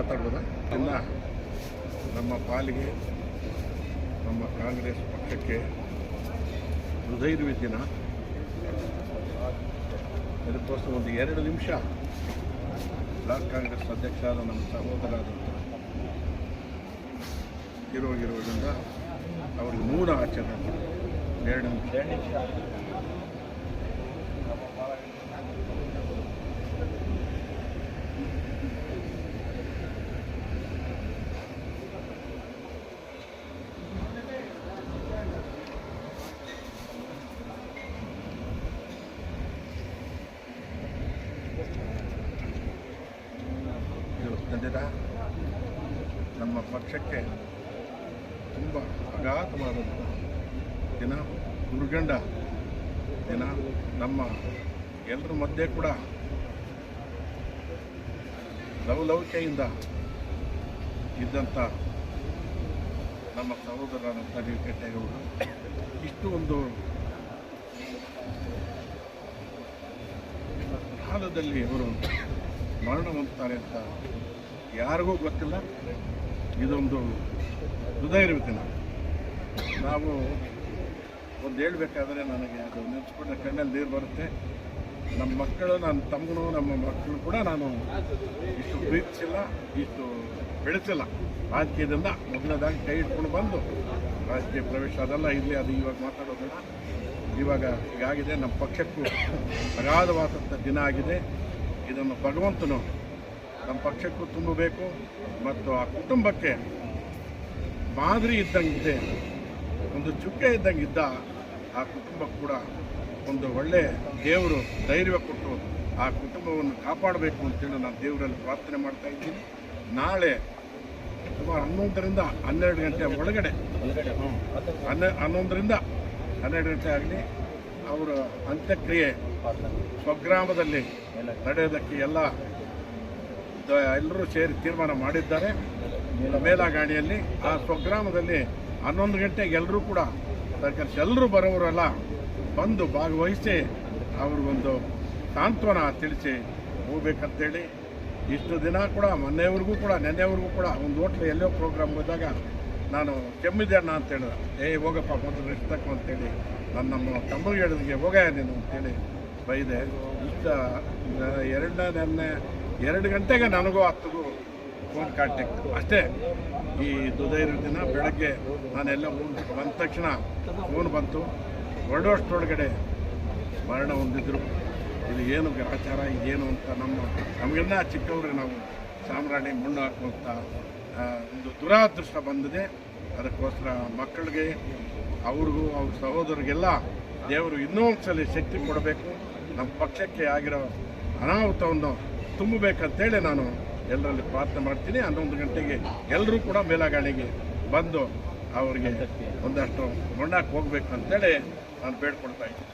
ಮಾತಾಡ್ಬೋದಾ? ಇನ್ನು ನಮ್ಮ ಪಾಲಿಗೆ, ನಮ್ಮ ಕಾಂಗ್ರೆಸ್ ಪಕ್ಷಕ್ಕೆ ಹೃದಯದ ದಿನ ಇದಕ್ಕೋಸ್ಕರ ಒಂದು ಎರಡು ನಿಮಿಷ ಬ್ಲಾಕ್ ಕಾಂಗ್ರೆಸ್ ಅಧ್ಯಕ್ಷರಾದ ನಮ್ಮ ಸಹೋದರಾದಂಥ ಇರೋಗಿರೋದ್ರಿಂದ ಅವ್ರಿಗೆ ಮೂಲ ಆಚರಣೆ ಎರಡು ನಿಮಿಷ. ಖಂಡಿತ ನಮ್ಮ ಪಕ್ಷಕ್ಕೆ ತುಂಬ ಅಗಾಧವಾದಂಥ ದಿನ ದುರ್ಗಂಡ ದಿನ. ನಮ್ಮ ಎಲ್ಲರ ಮಧ್ಯೆ ಕೂಡ ಲವಲವಿಕೆಯಿಂದ ಇದ್ದಂಥ ನಮ್ಮ ಸಹೋದರರಾದಂಥ ಡಿ ಕೆಟ್ಟೇಗೌಡರು ಇಷ್ಟು ಒಂದು ಕಾಲದಲ್ಲಿ ಅವರು ಮರಣ ಹೊಂದ್ತಾರೆ ಅಂತ ಯಾರಿಗೂ ಗೊತ್ತಿಲ್ಲ. ಇದೊಂದು ಹೃದಯ ದಿನ ನಾವು ಒಂದು ಹೇಳಬೇಕಾದ್ರೆ ನನಗೆ ಅದು ನೆನೆಸ್ಕೊಂಡ ಕಣ್ಣಲ್ಲಿ ನೀರು ಬರುತ್ತೆ. ನಮ್ಮ ಮಕ್ಕಳು, ನನ್ನ ತಮ್ಮನು, ನಮ್ಮ ಮಕ್ಕಳು ಕೂಡ ನಾನು ಇಷ್ಟು ಪ್ರೀತಿಸಿಲ್ಲ, ಇಷ್ಟು ಬೆಳೆಸಿಲ್ಲ. ರಾಜಕೀಯದಿಂದ ಮೊದಲದಾಗಿ ಕೈ ಇಟ್ಕೊಂಡು ಬಂದು ರಾಜಕೀಯ ಪ್ರವೇಶ ಅದೆಲ್ಲ ಇಲ್ಲಿ ಅದು ಇವಾಗ ಮಾತಾಡೋದಿಲ್ಲ. ಇವಾಗ ಹೀಗಾಗಿದೆ, ನಮ್ಮ ಪಕ್ಷಕ್ಕೂ ಅಗಾಧವಾದಂಥ ದಿನ ಆಗಿದೆ. ಇದನ್ನು ಭಗವಂತನು ನಮ್ಮ ಪಕ್ಷಕ್ಕೂ ತುಂಬಬೇಕು ಮತ್ತು ಆ ಕುಟುಂಬಕ್ಕೆ ಮಾದರಿ ಇದ್ದಂಗಿದೆ ಒಂದು ಚುಕ್ಕೆ ಇದ್ದಂಗಿದ್ದ ಆ ಕುಟುಂಬ ಕೂಡ ಒಂದು ಒಳ್ಳೆ ದೇವರು ಧೈರ್ಯ ಕೊಟ್ಟು ಆ ಕುಟುಂಬವನ್ನು ಕಾಪಾಡಬೇಕು ಅಂತೇಳಿ ನಾನು ದೇವರಲ್ಲಿ ಪ್ರಾರ್ಥನೆ ಮಾಡ್ತಾ ಇದ್ದೀನಿ. ನಾಳೆ ಸುಮಾರು ಹನ್ನೊಂದರಿಂದ ಹನ್ನೆರಡು ಗಂಟೆ ಒಳಗಡೆ ಹನ್ನೆ ಹನ್ನೊಂದರಿಂದ ಹನ್ನೆರಡು ಗಂಟೆ ಆಗಲಿ ಅವರ ಅಂತ್ಯಕ್ರಿಯೆ ಸ್ವಗ್ರಾಮದಲ್ಲಿ ನಡೆಯೋದಕ್ಕೆ ಎಲ್ಲ ಎಲ್ಲರೂ ಸೇರಿ ತೀರ್ಮಾನ ಮಾಡಿದ್ದಾರೆ. ಮೇಲಾಗಾಣಿಯಲ್ಲಿ ಆ ಸ್ವಗ್ರಾಮದಲ್ಲಿ ಹನ್ನೊಂದು ಗಂಟೆಗೆ ಎಲ್ಲರೂ ಕೂಡ ಸರ್ಕಾರ ಎಲ್ಲರೂ ಬರೋವರೆಲ್ಲ ಬಂದು ಭಾಗವಹಿಸಿ ಅವ್ರಿಗೊಂದು ಸಾಂತ್ವನ ತಿಳಿಸಿ ಹೋಗ್ಬೇಕಂತೇಳಿ. ಇಷ್ಟು ದಿನ ಕೂಡ ಮೊನ್ನೆವರೆಗೂ ಕೂಡ, ನೆನ್ನೆವರೆಗೂ ಕೂಡ ಒಂದು ಹೋಟ್ಲು ಎಲ್ಲೋ ಪ್ರೋಗ್ರಾಮ್ ಹೋದಾಗ ನಾನು ಕೆಮ್ಮಿದೆ ಅಣ್ಣ ಅಂತ ಹೇಳಿದ. ಏಯ್ ಹೋಗಪ್ಪ, ಮೊದಲು ರೆಸ್ಟ್ ತಗೋ ಅಂತೇಳಿ ನಾನು ನಮ್ಮ ತಮ್ಮಗೆ ಹೇಳಿದ್ಗೆ ಹೋಗ ನೀನು ಅಂತೇಳಿ ಬೈದೆ. ಇಷ್ಟ ಎರಡನೇ, ನೆನ್ನೆ ಎರಡು ಗಂಟೆಗೆ ನನಗೂ ಹತ್ತಿಗೂ ಫೋನ್ ಕಾಂಟ್ಯಾಕ್ಟ್ ಅಷ್ಟೇ, ಈ ದುದೈರ ದಿನ ಬೆಳಗ್ಗೆ ನಾನೆಲ್ಲ ಬಂದ ತಕ್ಷಣ ಫೋನ್ ಬಂತು. ಹೊರಡುವಷ್ಟರೊಳಗಡೆ ಮರಣ ಹೊಂದಿದ್ರು. ಇದು ಏನು ಗ್ರಹಚಾರ ಇದೇನು ಅಂತ ನಮ್ಮ, ನಮಗೆಲ್ಲ ಚಿಕ್ಕವ್ರಿಗೆ ನಾವು ಸಾಮ್ರಾಣಿ ಮುಣ್ಣು ಹಾಕುವಂಥ ಒಂದು ದುರಾದೃಷ್ಟ ಬಂದಿದೆ. ಅದಕ್ಕೋಸ್ಕರ ಮಕ್ಕಳಿಗೆ, ಅವ್ರಿಗೂ, ಅವ್ರ ಸಹೋದರಿಗೆಲ್ಲ ದೇವರು ಇನ್ನೊಂದು ಸಲ ಶಕ್ತಿ ಕೊಡಬೇಕು. ನಮ್ಮ ಪಕ್ಷಕ್ಕೆ ಆಗಿರೋ ಅನಾಹುತವನ್ನು ತುಂಬಬೇಕಂತೇಳಿ ನಾನು ಎಲ್ಲರಲ್ಲಿ ಪ್ರಾರ್ಥನೆ ಮಾಡ್ತೀನಿ. ಹನ್ನೊಂದು ಗಂಟೆಗೆ ಎಲ್ಲರೂ ಕೂಡ ಮೇಲಾಗಾಣಿಗೆ ಬಂದು ಅವರಿಗೆ ಒಂದಷ್ಟು ಹೊಂಡಕ್ಕೆ ಹೋಗ್ಬೇಕು ಅಂತೇಳಿ ನಾನು ಬೇಡ್ಕೊಳ್ತಾ ಇದ್ದೀನಿ.